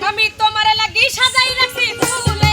আমি তোমার লাগি সাজাই রাখছি ফুলে